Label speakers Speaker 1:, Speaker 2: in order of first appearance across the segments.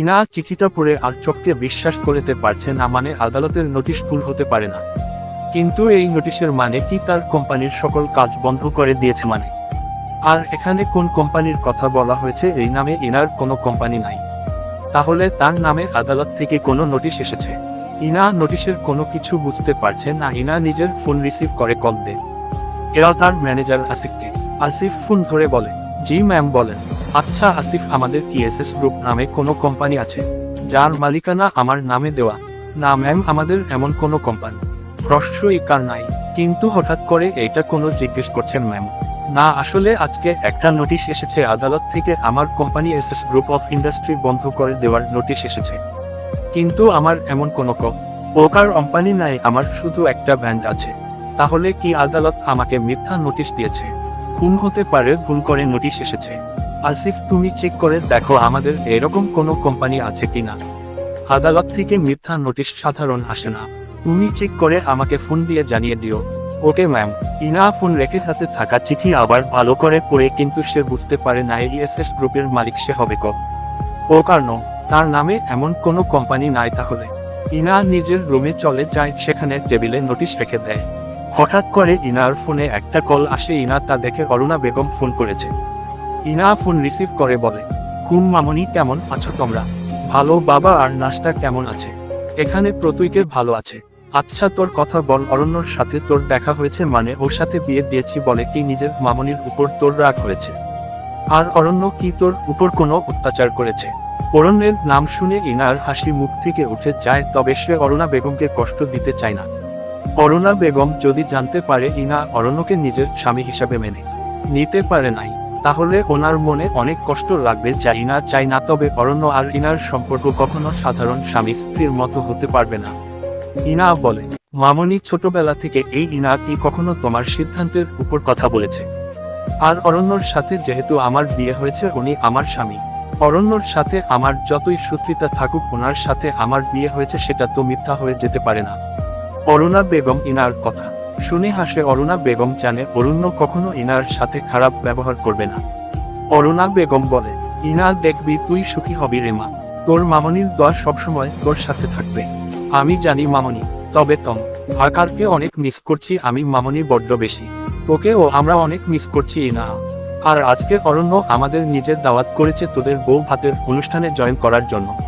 Speaker 1: ইনা চিঠিটা পড়ে আর চোখকে বিশ্বাস করতে পারছে না মানে আদালতের নোটিশ ভুল হতে পারে না। কিন্তু এই নোটিশের মানে কি তার কোম্পানির সকল কাজ বন্ধ করে দিয়েছে মানে? আর এখানে কোন কোম্পানির কথা বলা হয়েছে এই নামে ইনার কোনো কোম্পানি নাই। তাহলে তার নামে আদালত থেকে কোনো নোটিশ এসেছে। ইনা নোটিশের কোনো কিছু বুঝতে পারছে না, ইনা নিজের ফোন রিসিভ করে কল দে এরা তার ম্যানেজার আসিফকে। আসিফ ফোন ধরে বলে জি ম্যাম বলেন। আচ্ছা আসিফ, আমাদের কি এস এস গ্রুপ নামে কোনো কোম্পানি আছে? যার মালিকানা আমার নামে দেওয়া। না ম্যাম, আমাদের এমন কোনো কোম্পানি। প্রশ্ন কার নাই। কিন্তু হঠাৎ করে এটা কোনো জিজ্ঞেস করছেন ম্যাম। না, আসলে আজকে একটা নোটিশ এসেছে, আদালত থেকে আমার company S S group of industry বন্ধ করে দেওয়ার নোটিশ এসেছে। কিন্তু আমার এমন কোনো প্রকার কোম্পানি নাই, আমার শুধু একটা ব্যান্ড আছে। তাহলে কি আদালত আমাকে মিথ্যা নোটিশ দিয়েছে? খুন হতে পারে, ভুল করে নোটিশ এসেছে। আসিফ, তুমি চেক করে দেখো আমাদের এরকম কোনো কোম্পানি আছে কিনা। আদালত থেকে মিথ্যা নোটিশ সাধারণ আসে না। তুমি চেক করে আমাকে ফোন দিয়ে জানিয়ে দিও। ওকে ম্যাম ইনা ফোন রেখে হাতে থাকা চিঠি আবার ভালো করে পড়ে কিন্তু সে বুঝতে পারে না ইএসএস গ্রুপের মালিক সে হবে ক ও কারণ তার নামে এমন কোনো কোম্পানি নাই তাহলে। ইনা নিজের রুমে চলে যায়, সেখানে টেবিলে নোটিশ রেখে দেয়। হঠাৎ করে ইনার ফোনে একটা কল আসে, ইনা তা দেখে অরুণা বেগম ফোন করেছে। ইনা ফোন রিসিভ করে বলে কুম মামনি, কেমন আছো তোমরা? ভালো বাবা আর নাস্তা কেমন আছে? এখানে প্রতুইকে ভালো আছে। আচ্ছা তোর কথা বল অরণ্যর সাথে তোর দেখা হয়েছে মানে ওর সাথে বিয়ে দিয়েছি বলে কি নিজের মামনির উপর তোর রাগ হয়েছে? আর অরণ্য কি তোর উপর কোনো অত্যাচার করেছে? অরণ্যের নাম শুনে ইনার হাসি মুখ থেকে উঠে যায়, তবে সে অরুণা বেগমকে কষ্ট দিতে চায় না। অরুণা বেগম যদি জানতে পারে ইনা অরণ্যকে নিজের স্বামী হিসাবে মেনে নিতে পারে নাই, তাহলে ওনার মনে অনেক কষ্ট লাগবে যা ইনা চাই না, তবে অরণ্য আর ইনার সম্পর্ক কখনো সাধারণ স্বামী স্ত্রীর মতো হতে পারবে না। ইনা বলে, মামনি ছোটবেলা থেকে এই ইনা কি কখনো তোমার সিদ্ধান্তের উপর কথা বলেছে? আর অরণ্যর সাথে যেহেতু আমার বিয়ে হয়েছে, উনি আমার স্বামী। অরণ্যর সাথে আমার যতই শত্রুতা থাকুক ওনার সাথে আমার বিয়ে হয়েছে, সেটা তো মিথ্যা হয়ে যেতে পারে না। অরুণা বেগম ইনার কথা। শুনে হাসে অরুণা বেগম জানে অরুণ্য কখনো ইনার সাথে খারাপ ব্যবহার করবে না। অরুণা বেগম বলে, ইনা, দেখবি, তুই সুখী হবি রে মা। তোর মামনির দোয়া সবসময় তোর সাথে থাকবে। আমি জানি মামনি, তবে তম, আকারকে অনেক মিস করছি আমি মামনি বড্ড বেশি। তোকে ও আমরা অনেক মিস করছি ইনা। আর আজকে অরণ্য আমাদের নিজের দাওয়াত করেছে তোদের বউ ভাতের অনুষ্ঠানে জয়েন করার জন্য।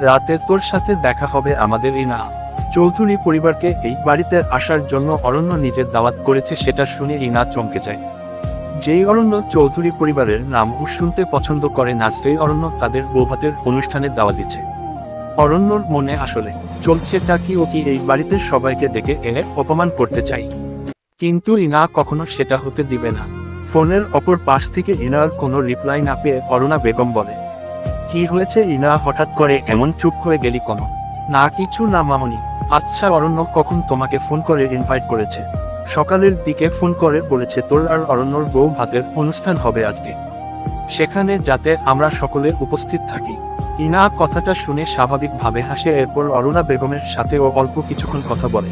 Speaker 1: রাতে তোর সাথে দেখা হবে আমাদের ইনা। চৌধুরী পরিবারকে এই বাড়িতে আসার জন্য অরণ্য নিজের দাওয়াত করেছে সেটা শুনে ইনা চমকে যায়। যেই অরণ্য চৌধুরী পরিবারের নাম শুনতে পছন্দ করে না, সেই অরণ্য তাদের বৌভাতের অনুষ্ঠানে দাওয়া দিচ্ছে। অরণ্যর মনে আসলে চলছেটা কি ও কি এই বাড়িতে সবাইকে দেখে এনে অপমান করতে চাই। কিন্তু ইনা কখনো সেটা হতে দিবে না। ফোনের অপর পাশ থেকে ইনার কোনো রিপ্লাই না পেয়ে অরুণা বেগম বলে, কি হয়েছে ইনা? হঠাৎ করে এমন চুপ হয়ে গেলি কোনো? না কিছু না মামনি। আচ্ছা অরণ্য কখন তোমাকে ফোন করে ইনভাইট করেছে? সকালের দিকে ফোন করে বলেছে তোর আর অরণ্যর বউ ভাতের অনুষ্ঠান হবে আজকে। সেখানে যাতে আমরা সকলে উপস্থিত থাকি। ইনা কথাটা শুনে স্বাভাবিকভাবে হাসে, এরপর অরুণা বেগমের সাথে ও অল্প কিছুক্ষণ কথা বলে।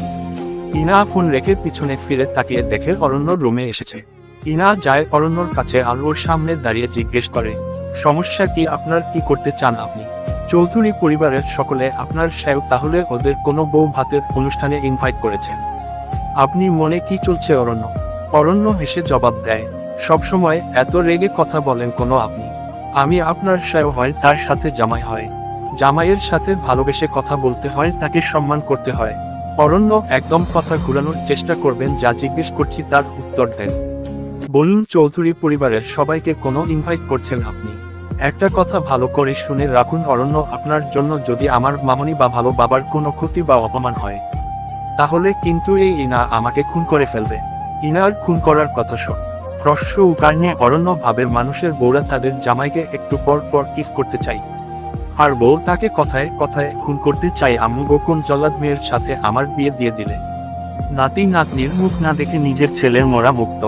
Speaker 1: ইনা ফোন রেখে পিছনে ফিরে তাকিয়ে দেখে অরণ্য রুমে এসেছে। ইনা যায় অরণ্যর কাছে আর ওর সামনে দাঁড়িয়ে জিজ্ঞেস করে, সমস্যা কি? আপনার কি করতে চান আপনি? চৌধুরী পরিবারের সকলে আপনার সেও তাহলে ওদের কোনো বউ ভাতের অনুষ্ঠানে ইনভাইট করেছেন আপনি মনে কি চলছে অরণ্য? অরণ্য হেসে জবাব দেয় সবসময় এত রেগে কথা বলেন কোনো আপনি। আমি আপনার সেও হয়, তার সাথে জামাই হয়। জামাইয়ের সাথে ভালোবেসে কথা বলতে হয়, তাকে সম্মান করতে হয়। অরণ্য একদম কথা ঘুরানোর চেষ্টা করবেন, যা জিজ্ঞেস করছি তার উত্তর দেন। বলুন, চৌধুরী পরিবারের সবাইকে কোনো ইনভাইট করছেন আপনি? একটা কথা ভালো করে শুনে রাখুন, অরণ্য আপনার জন্য যদি আমার মামনি বা ভালো বাবার কোনো ক্ষতি বা অপমান হয়, তাহলে কিন্তু এই ইনা আমাকে খুন করে ফেলবে। ইনার খুন করার কথা শোন। প্রশ্ন উকারণে অরণ্য ভাবে মানুষের বউরা তাদের জামাইকে একটু পর পর কিস করতে চাই। আর বউ তাকে কথায় কথায় খুন করতে চাই আম্মু গোকুন জল্লাদ মেয়ের সাথে আমার বিয়ে দিয়ে দিলে। নাতি নাতনির মুখ না দেখে নিজের ছেলের মরা মুক্ত।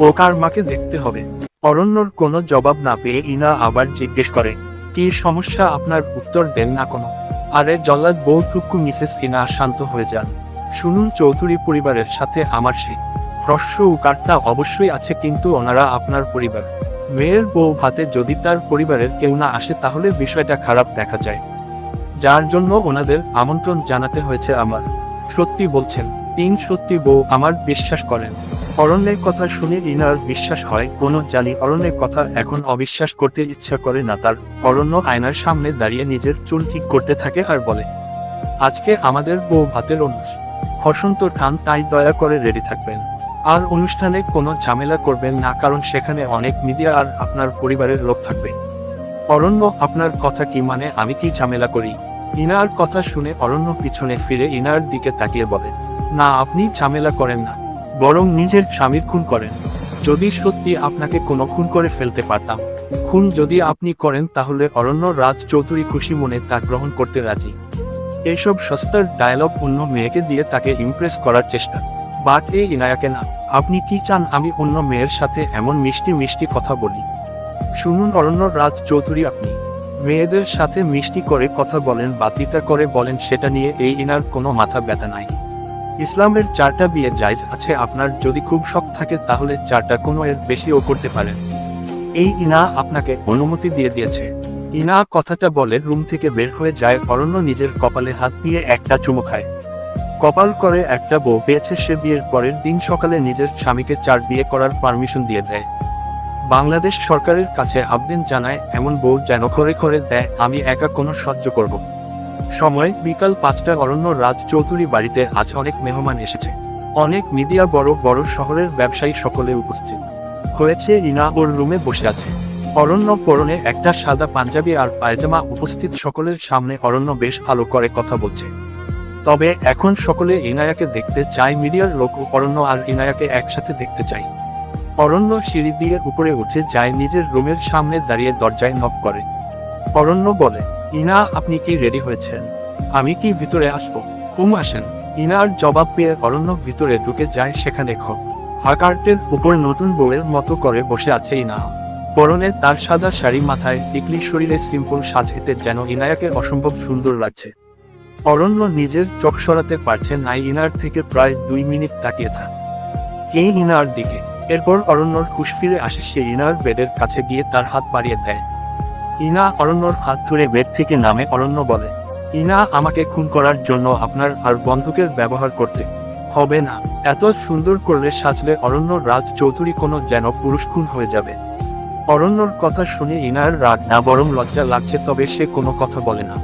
Speaker 1: ও কার মাকে দেখতে হবে? অরণ্যর কোনো জবাব না পেয়ে ইনা আবার জিজ্ঞেস করে, কি সমস্যা আপনার উত্তর দেন না কোনো? আরে জল্লাদ বউ টুকু মিসেস ইনা, শান্ত হয়ে যান। শুনুন চৌধুরী পরিবারের সাথে আমার সেই প্রশ্ন উকারটা অবশ্যই আছে কিন্তু ওনারা আপনার পরিবার। মেয়ের বউ ভাতে যদি তার পরিবারের কেউ না আসে তাহলে বিষয়টা খারাপ দেখা যায়। যার জন্য ওনাদের আমন্ত্রণ জানাতে হয়েছে আমার। সত্যি বলছেন তিন সত্যি বউ আমার বিশ্বাস করেন। অরণ্যের কথা শুনে ইনার বিশ্বাস হয়, কোনো জানি অরণ্যের কথা এখন অবিশ্বাস করতে ইচ্ছা করে না তার। অরণ্য আয়নার সামনে দাঁড়িয়ে নিজের চুল ঠিক করতে থাকে আর বলে, আজকে আমাদের বউ ভাতের অনুষ্ঠান। হসন্ত খান তাই দয়া করে রেডি থাকবেন। আর অনুষ্ঠানে কোনো ঝামেলা করবেন না, কারণ সেখানে অনেক মিডিয়া আর আপনার পরিবারের লোক থাকবে। অরণ্য, আপনার কথা কি মানে আমি কি ঝামেলা করি? ইনার কথা শুনে অরণ্য পিছনে ফিরে ইনার দিকে তাকিয়ে বলে, না, আপনি ঝামেলা করেন না, বরং নিজের স্বামীর খুন করেন। যদি সত্যি আপনাকে কোনো খুন করে ফেলতে পারতাম, খুন যদি আপনি করেন তাহলে অরণ্য রাজ চৌধুরী খুশি মনে তা গ্রহণ করতে রাজি। এইসব সস্তার ডায়লগ অন্য মেয়েকে দিয়ে তাকে ইমপ্রেস করার চেষ্টা। বাট এ ইনায়াকে না, আপনি কি চান আমি অন্য মেয়ের সাথে এমন মিষ্টি মিষ্টি কথা বলি? শুনুন অরণ্য রাজ চৌধুরী আপনি মেয়েদের সাথে মিষ্টি করে কথা বলেন বাতিতা করে বলেন সেটা নিয়ে এই ইনার কোনো মাথা ব্যথা নাই। ইসলামের চারটা বিয়ে জায়জ আছে, আপনার যদি খুব শখ থাকে তাহলে চারটা কোনো এর বেশিও করতে পারেন। এই ইনা আপনাকে অনুমতি দিয়ে দিয়েছে। ইনা কথাটা বলে রুম থেকে বের হয়ে যায়, অরণ্য নিজের কপালে হাত দিয়ে একটা চুমো খায়। কপাল করে একটা বউ পেয়েছে সে বিয়ের পরের দিন সকালে নিজের স্বামীকে চার বিয়ে করার পারমিশন দিয়ে দেয়। বাংলাদেশ সরকারের কাছে আবেদন জানায়, এমন বউ যেন করে করে দেয়, আমি একা কোনো সহ্য করব। সময়, বিকাল পাঁচটা অরণ্য রাজ চৌধুরী বাড়িতে আজ অনেক মেহমান এসেছে। অনেক মিডিয়া বড় বড় শহরের ব্যবসায়ী সকলে উপস্থিত। হয়েছে ইনা ওর রুমে বসে আছে। অরণ্য পরনে একটা সাদা পাঞ্জাবি আর পায়জামা উপস্থিত সকলের সামনে অরণ্য বেশ ভালো করে কথা বলছে। তবে এখন সকলে ইনায়াকে দেখতে চায়, মিডিয়ার লোক অরণ্য আর ইনায়াকে একসাথে দেখতে চায়। অরণ্য সিঁড়ি দিয়ে উপরে উঠে যায় নিজের রুমের সামনে দাঁড়িয়ে দরজায় নক করে। অরণ্য বলে, ইনা, আপনি কি রেডি হয়েছেন? আমি কি ভিতরে আসব? ঘুম আসেন। ইনার জবাব পেয়ে অরণ্য ভিতরে ঢুকে যায় সেখানে খ হাকার্টের উপর নতুন বউয়ের মতো করে বসে আছে ইনা। পরনে তার সাদা শাড়ি মাথায় টিকলি শরীরে সিম্পল সাজেতে যেন ইনায়াকে অসম্ভব সুন্দর লাগছে। অরণ্য নিজের চোখ সরাতে পারছে না, ইনার থেকে প্রায় দুই মিনিট তাকিয়ে থাক। এই ইনার দিকে? এরপর অরণ্যর হুশ ফিরে আসে সে ইনার বেডের কাছে গিয়ে তার হাত বাড়িয়ে দেয়। ইনা অরণ্যর হাত ধরে বেড থেকে নামে অরণ্য বলে, ইনা আমাকে খুন করার জন্য আপনার আর বন্ধুকের ব্যবহার করতে হবে না। এত সুন্দর করলে সাজলে অরণ্য রাজ চৌধুরী কোনো যেন পুরুষ খুন হয়ে যাবে অরণ্যর কথা শুনে ইনার রাগ না বরং লজ্জা লাগছে তবে সে কোনো কথা বলে না।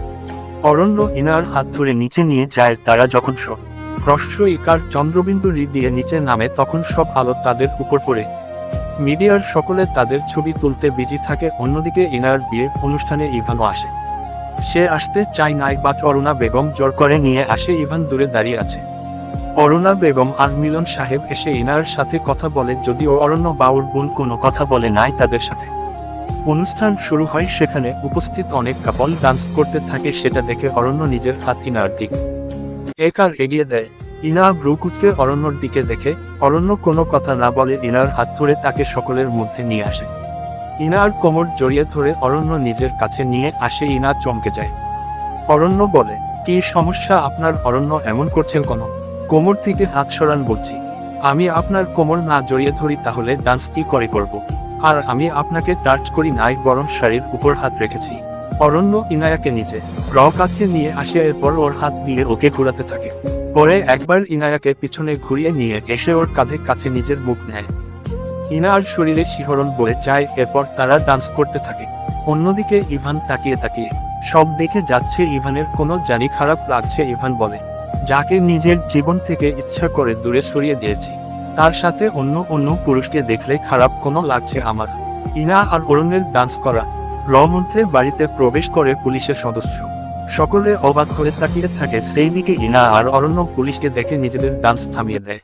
Speaker 1: অরণ্য ইনার হাত ধরে নিচে নিয়ে যায় তারা যখন সব হ্রস্ব ইকার চন্দ্রবিন্দু রি দিয়ে নিচে নামে তখন সব আলো তাদের উপর পড়ে। মিডিয়ার সকলে তাদের ছবি তুলতে বিজি থাকে, অন্যদিকে ইনার বিয়ের অনুষ্ঠানে ইভানও আসে। সে আসতে চায় নাই বাট অরুণা বেগম জোর করে নিয়ে আসে, ইভান দূরে দাঁড়িয়ে আছে। অরুণা বেগম আর মিলন সাহেব এসে ইনার সাথে কথা বলে, যদিও অরণ্য বাউর বোন কোনো কথা বলে নাই তাদের সাথে। অনুষ্ঠান শুরু হয় সেখানে, উপস্থিত অনেক কাপল ডান্স করতে থাকে, সেটা দেখে অরণ্য নিজের হাত ইনার দিক। একার এগিয়ে দেয়। ইনা ব্রুকুচকে অরণ্যর দিকে দেখে, অরণ্য কোনো কথা না বলে ইনার হাত ধরে তাকে সকলের মধ্যে নিয়ে আসে। ইনার কোমর জড়িয়ে ধরে অরণ্য নিজের কাছে নিয়ে আসে, ইনা চমকে যায়। অরণ্য বলে, কি সমস্যা? আপনার অরণ্য এমন করছেন কেন? কোমর থেকে হাত সরান বলছি। আমি আপনার কোমর না জড়িয়ে ধরি তাহলে ডান্স কি করে করব? আর আমি আপনাকে টাচ করি নাই, বরং শাড়ির উপর হাত রেখেছি। অরণ্য ইনায়াকে নিচে র কাছে নিয়ে আসে, এরপর ওর হাত দিয়ে ওকে ঘোরাতে থাকে। পরে একবার ইনায়াকে পিছনে ঘুরিয়ে নিয়ে এসে ওর কাঁধে কাছে নিজের মুখ নেয়। ইনার শরীরে শিহরণ বয়ে যায়, এরপর তারা ডান্স করতে থাকে। অন্যদিকে ইভান তাকিয়ে তাকিয়ে, সব দেখে যাচ্ছে ইভানের কোনো জানি খারাপ লাগছে, ইভান বলে, যাকে নিজের জীবন থেকে ইচ্ছা করে দূরে সরিয়ে দিয়েছি, তার সাথে অন্য অন্য পুরুষকে দেখলে খারাপ কোনো লাগছে আমার। ইনা আর অরণ্যের ডান্স করা র মধ্যে বাড়িতে প্রবেশ করে পুলিশের সদস্য। সকলে অবাক হয়ে তাকিয়ে থাকে সেই দিকে ইনা আর অরণ্য পুলিশকে দেখে নিজেদের ডান্স থামিয়ে দেয়।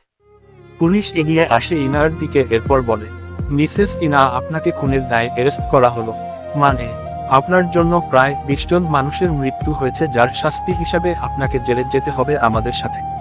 Speaker 1: পুলিশ এগিয়ে আসে ইনার দিকে, এরপর বলে, মিসেস ইনা, আপনাকে খুনের দায়ে অ্যারেস্ট করা হলো। মানে আপনার জন্য প্রায় বিশ জন মানুষের মৃত্যু হয়েছে যার শাস্তি হিসাবে আপনাকে জেলে যেতে হবে আমাদের সাথে।